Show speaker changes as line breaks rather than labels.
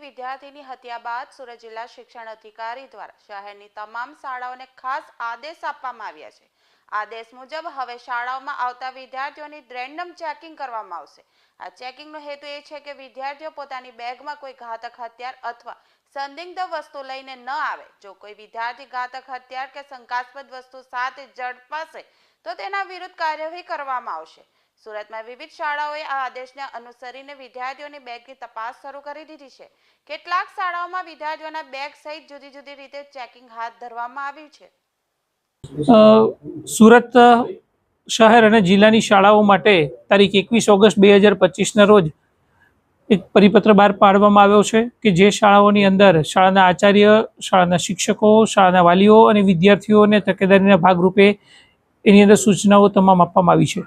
વિદ્યાર્થીની હત્યા બાદ સુરત જિલ્લા શિક્ષણ અધિકારી દ્વારા શહેરની તમામ શાળાઓને ખાસ આદેશ આપવામાં આવ્યા છે. આદેશ મુજબ હવે શાળાઓમાં આવતા વિદ્યાર્થીઓની રેન્ડમ ચેકિંગ કરવામાં આવશે. આ ચેકિંગનો હેતુ એ છે કે વિદ્યાર્થીઓ પોતાની બેગમાં કોઈ ઘાતક હથિયાર અથવા સંદિગ્ધ વસ્તુ લઈને ન આવે. જો કોઈ વિદ્યાર્થી ઘાતક હથિયાર કે શંકાસ્પદ વસ્તુ સાથે ઝડપાશે, તો તેના વિરુદ્ધ કાર્યવાહી કરવામાં આવશે. સુરતમાં વિવિધ શાળાઓએ આ આદેશને અનુસરીને વિદ્યાર્થીઓની બેગની તપાસ શરૂ કરી દીધી છે. કેટલાક શાળાઓમાં વિદ્યાર્થીઓના બેગ સહિત જુદી જુદી રીતે ચેકિંગ હાથ ધરવામાં આવ્યું છે.
સુરત શહેર અને જિલ્લાની શાળાઓ માટે તારીખ એકવીસ ઓગસ્ટ બે હજાર પચીસના રોજ એક પરિપત્ર બહાર પાડવામાં આવ્યો છે કે જે શાળાઓની અંદર શાળાના આચાર્ય, શાળાના શિક્ષકો, શાળાના વાલીઓ અને વિદ્યાર્થીઓને તકેદારીના ભાગરૂપે એની અંદર સૂચનાઓ તમામ આપવામાં આવી છે.